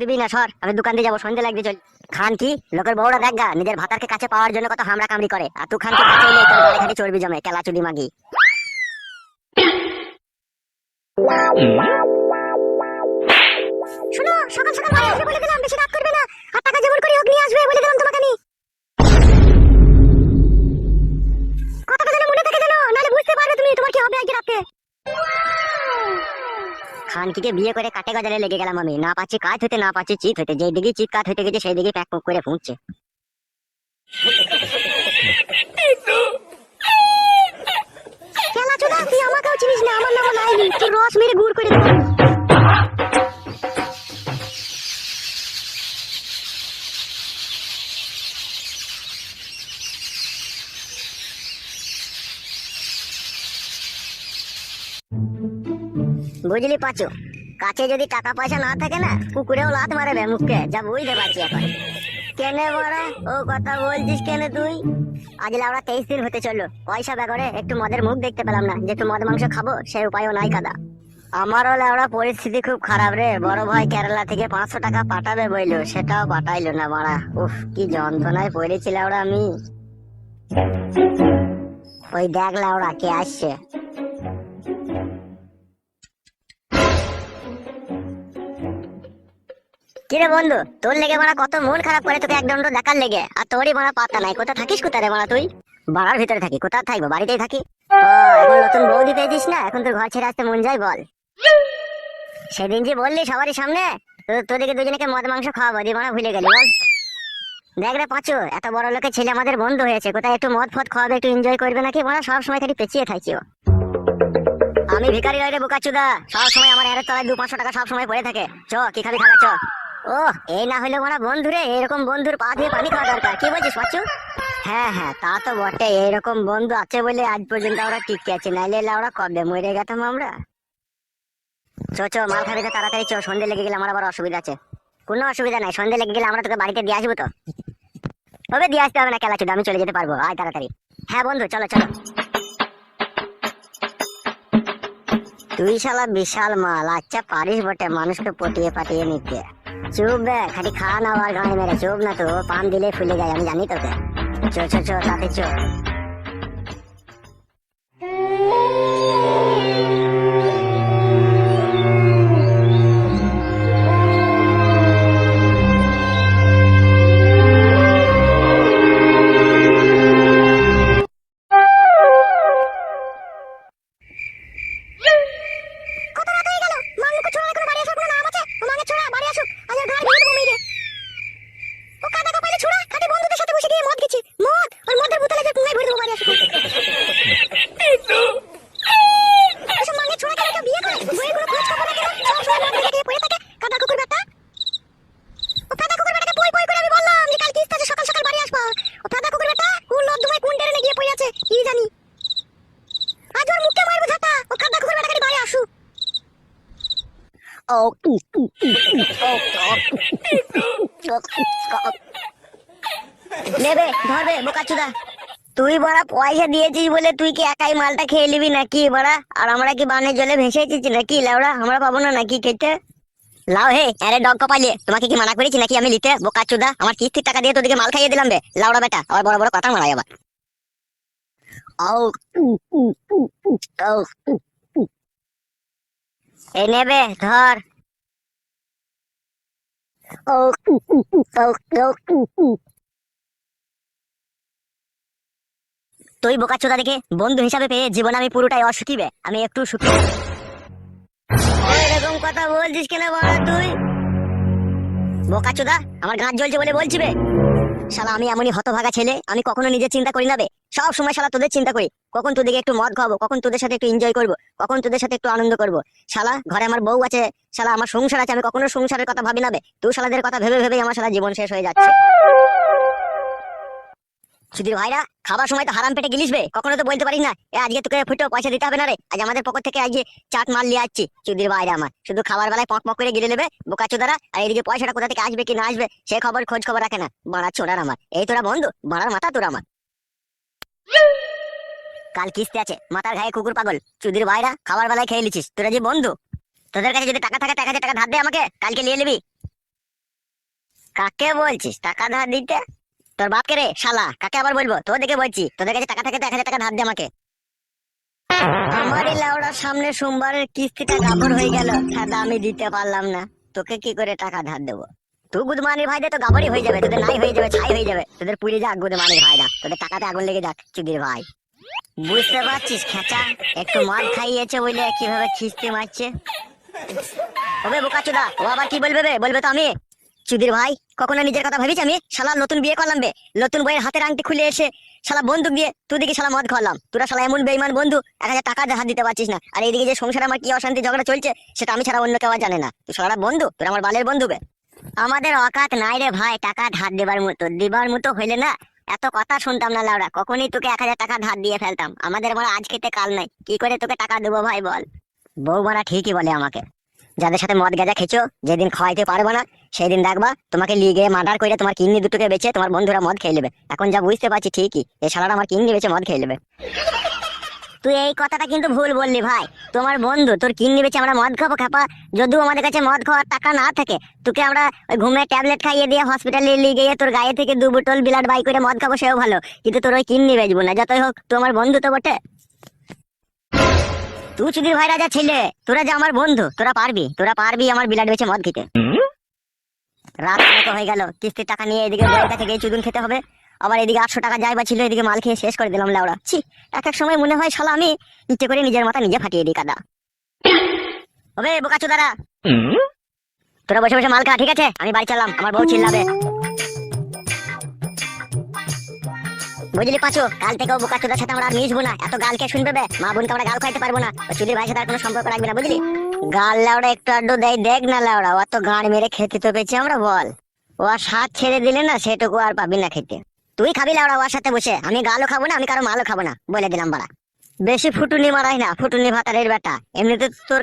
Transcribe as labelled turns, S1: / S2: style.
S1: দিবি না সর। আমি দোকান দিয়ে যাব সন্ধ্যে লাগবে চল। খান কি? লোকের বউরা দেখ গা নিজের ভাতারকে কাছে পাওয়ার জন্য কত হামরা কামড়ি করে। আর তুই খান কি কাছে এলে তোর গাড়ি খালি চর্বি জমে কেলা চুরি মাগি। শোনো সকাল সকাল বলে দিলাম বেশি রাত করবে না। খানকিকে বিয়ে করে কাটে গজালে লেগে গেলাম আমি। না পাচ্ছি কাজ হতে না পাচ্ছি চিত হতে যেই দিকে চিত কাজ হতে গেছে সেই দিকে প্যাক করে ফুঁকছে। খেলা চোদা তুই আমাকেও চিনিস না আমার নাম লাইনি তুই রস মেরে গুড় করে দেবো বুঝলি পাচু? কাছে যদি টাকা পয়সা না থাকে না, কুকুরেও লাত মারবে মুখকে যা বুঝতে পারছি এখন। কেনে বড়া? ও কথা বলছিস কেনে তুই? আজ লাউড়া তেইশ দিন হতে চলল। পয়সা ব্যাগরে একটু মদের মুখ দেখতে পেলাম না। যে একটু মদ মাংস খাব, সে উপায়ও নাই কাদা। আমারও লাউড়া পরিস্থিতি খুব খারাপ রে। বড় ভাই কেরালা থেকে পাঁচশো টাকা পাঠাবে বইলো। সেটাও পাঠাইলো না মারা উফ, কি যন্ত্রণায় পড়েছি লাউড়া আমি। ওই দেখ লাউড়া কে আসছে? কিরে বন্ধু, তোর লেগে মারা কত মন খারাপ করে তোকে একদম দেখার লেগে। আর তোরই মারা পাতা নাই কোথা থাকিস, কোথায় রে মারা তুই? বাড়ার ভিতরে থাকি, কোথায় থাকব, বাড়িতেই থাকি? এখন নতুন বৌদি পেয়েছিস না, এখন তোর ঘর ছেড়ে আসতে মন যায়, বল। সেদিন যে বললি সবারই সামনে তোদেরকে দুজনকে মদ মাংস খাওয়াবো, দিয়ে মারা ভুলে গেলি, বল। দেখ রে পাঁচু, এত বড় লোকের ছেলে আমাদের বন্ধু হয়েছে, কোথায় একটু মদ ফদ খাওয়াবে, একটু এনজয় করবে নাকি? মারা সব সময় খালি পেঁচিয়ে থাকছি আমি নই রে বোকাচুদা, সব সময় আমার এর তলায় দু পাঁচশো টাকা সব সময় পড়ে থাকে। চ, কি খাবি খাওয়া চ। ও এই না হলে ওরা বন্ধু রে এরকম বন্ধুর পা দিয়ে পানি খাওয়া দরকার। কি বলছিস, বাচ্চু? হ্যাঁ হ্যাঁ তা তো বটে, এরকম বন্ধু আছে বলে আজ পর্যন্ত আমরা টিকে আছি, নাইলে ওরা কবে মরে গেতাম আমরা? চ চ মাল খাবি তো তাড়াতাড়ি চ, সন্ধে লেগে গেলে আমার আবার অসুবিধা আছে। কোনো অসুবিধা নাই, সন্ধে লেগে গেলে আমরা তোকে বাড়িতে দিয়ে আসব তো। তবে দিয়ে আসতে হবে না খেলা আমি চলে যেতে পারব। আয় তাড়াতাড়ি। হ্যাঁ বন্ধু, চলো চলো। তুই শালা বিশাল মাল আচ্ছা পারিস বটে মানুষকে পটিয়ে পাটিয়ে নিতে। চুপ বে খালি খা না আবার গায়ে মেরে, চুপ না তো পান দিলে ফুলে যায়, আমি জানি তোকে। চো চো চো, তাতে চো। নেবে, ধরবে, বোকাচুদা। তুই বড়া পয়সা দিয়েছিস বলে তুই কি একাই মালটা খেয়ে নিবি নাকি বড়া? আর আমরা কি বানের জলে ভেসে এসেছি নাকি লাউড়া আমরা পাবো না নাকি খেতে? লাও হে, আরে ডগ কপালিয়ে তোমাকে কি মানা করেছি নাকি আমি নিতে? বোকাচুদা, আমার কিস্তির টাকা দিয়ে তোদেরকে মাল খাইয়ে দিলাম বে লাউড়া বেটা, আবার বড় বড় কথা মারাই আবার। ও এই নেবে ধর। ও তুই বোকা চোদা দেখে বন্ধু হিসাবে পেয়ে জীবন আমি পুরোটাই অসুখী বে, আমি একটু সুখী। এরকম কথা বলছিস কেন বড় তুই? বোকা চোদা আমার গাঁট জ্বলছে বলে বলছি বে। শালা, আমি এমনই হতভাগা ছেলে, আমি কখনো নিজের চিন্তা করি না বে। সব সময় শালা তোদের চিন্তা করি। কখন তোদেরকে একটু মদ খাব কখন তোদের সাথে একটু এনজয় করব, কখন তোদের সাথে একটু আনন্দ করব। শালা, ঘরে আমার বউ আছে, শালা, আমার সংসার আছে, আমি কখনো সংসারের কথা ভাবি না বে। তুই শালাদের কথা ভেবে ভেবে আমার শালা জীবন শেষ হয়ে যাচ্ছে। সুধীর ভাইরা, খাবার সময় তো হারাম পেটে গিলিস বে। কখনো তো বলতে পারিস না, এ, আজকে তোকে ফুটো পয়সা দিতে হবে না রে। আজ আমাদের পকেট থেকে আজকে চাট মাল নিয়ে আসছি, সুধীর ভাইরা আমার। শুধু খাবার বেলায় পক পক করে গিলে নেবে, বোকা চোদারা, আর এদিকে পয়সাটা কোথা থেকে আসবে, কি না আসবে, সে খবর খোঁজ খবর রাখে না। বাড়া চোরার আমার। এই তোরা বন্ধু, বাড়ার মাথা তোরা আমার। কাল কিস্তি আছে, মাথার ঘায়ে কুকুর পাগল। চুদির ভাইরা, খাবার বেলায় খেয়ে লিছিস তোরা যে বন্ধু, তোদের কাছে যদি টাকা থাকে হাজার টাকা ধার দে আমাকে, কালকে নিয়ে নিবি। কাকে বলছিস? টাকা ধার দিতে? তোর বাপকে রে, শালা, কাকে আবার বলব? তোদেরকে বলছি, তোদের কাছে টাকা থাকে তো এক হাজার টাকা ধার দে আমাকে। আমারই লেওড়ার সামনে সোমবারের কিস্তিটা গাবর হয়ে গেল সাদা আমি দিতে পারলাম না। তোকে কি করে টাকা ধার দেবো? তুই গুদমানির ভাই দে, তো গাবরই হয়ে যাবে, তোদের নাই হয়ে যাবে, ছাই হয়ে যাবে। তোদের পুড়ে যাক গুদমানির ভাইরা, তোদের টাকাতে আগুন লেগে যাক, চুদির ভাই। বুঝতে পারছিস, খেচা? একটু মদ খাইয়েছে বলে কীভাবে খিস্তি মারছে? ওবে বোকাচোদা, ও আবার কি বলবে বলবে তো আমি। চুদির ভাই, কখনো নিজের কথা ভাবিস আমি? শালা নতুন বিয়ে করলাম বে। নতুন বইয়ের হাতের আংটি খুলে এসে শালা বন্দুক দিয়ে তুই দিকে শালা মদ খাওয়ালাম। তোরা শালা এমন বেইমান বন্ধু, এক হাজার টাকা হাত দিতে পারছিস না। আর এইদিকে যে সংসারে আমার কি অশান্তি ঝগড়া চলছে, সেটা আমি ছাড়া অন্য কেউ জানে না। তুই শালা বন্ধু, তোর আমার বালের বন্ধু বে। আমাদের অকাত নাই রে ভাই, টাকা ধার দেবার মতো। দিবার মতো হইলে না, এত কথা শুনতাম না লাউরা। কখনই তোকে এক হাজার টাকা ধার দিয়ে ফেলতাম। আমাদের মানে আজ কাল নাই। কি করে তোকে টাকা দেবো ভাই বল? বউ মারা ঠিকই বলে আমাকে। যাদের সাথে মদ গাঁজা খেছো যেদিন খাওয়াইতে পারব না সেই দিন দেখবা তোমাকে লিগে মার্ডার করে তোমার কিডনি দুটোকে বেচে তোমার বন্ধুরা মদ খেয়ে নেবে। এখন যা বুঝতে পারছি ঠিকই শালারা আমার কিডনি বেচে মদ খেয়ে নেবে। তুই এই কথাটা কিন্তু ভুল বললি ভাই। তোমার বন্ধু, তোর কিডনি বেচে আমরা মদ খাব খাপা। যদিও আমাদের কাছে মদ খাওয়ার টাকা না থাকে, তোকে আমরা ওই ঘুমের ট্যাবলেট খাইয়ে দিয়ে হসপিটালে নিয়ে গিয়ে তোর গায়ে থেকে দু বোতল বিলাট বাই করে মদ খাব, সেও ভালো। কিন্তু তোর ওই কিডনি বেচবো না, যতই হোক তোমার বন্ধু তো বটে। তুই চুদির ভাই রাজা ছেলে, তোরা যে আমার বন্ধু, তোরা পারবি তোরা পারবি আমার বিলাট বেচে মদ খেতে। রাত হয়ে গেল, কিস্তির টাকা নিয়ে এদিকে বইয়ের কাছে গিয়ে চুদুন খেতে হবে। আবার এদিকে আটশো টাকা যাই বা ছিল, এদিকে মাল খেয়ে শেষ করে দিলাম লাউড়া। ছি, এক এক সময় মনে হয় শালা আমি ইচ্ছে করে নিজের মাথা নিজে ফাটিয়ে দিই, কাদা। হবে বোকাচু দাদা তোরা বসে বসে মাল খা, ঠিক আছে? আমি বাড়ি চালাম আমার বউ চিল্লাবে। বুঝলি পাঁচু, কাল থেকেও বোকাচুদার সাথে আমরা আর মিশবো না। এত গাল কে শুনবে মা বোনকে আমরা গাল খাইতে পারব না। ওই চুদির ভাইয়ের সাথে কোনো সম্পর্ক রাখবি না, বুঝলি? গাল লাউড়া একটু আড্ডু দেয় দেখ না লাউড়া অত গাঁড় মেরে খেতে তো পেয়েছি, আমরা বল। ও আর স্বাদ ছেড়ে দিলে না, সেটুকু আর পাবি না খেতে। তুই খাবি লাউড়া ওর সাথে বসে, আমি গালও খাব না, আমি কারও মালও খাব না, বলে দিলাম বাড়া। বেশি ফুটুনি মারাই না, ফুটুনি ভাতারের বেটা। এমনিতে তোর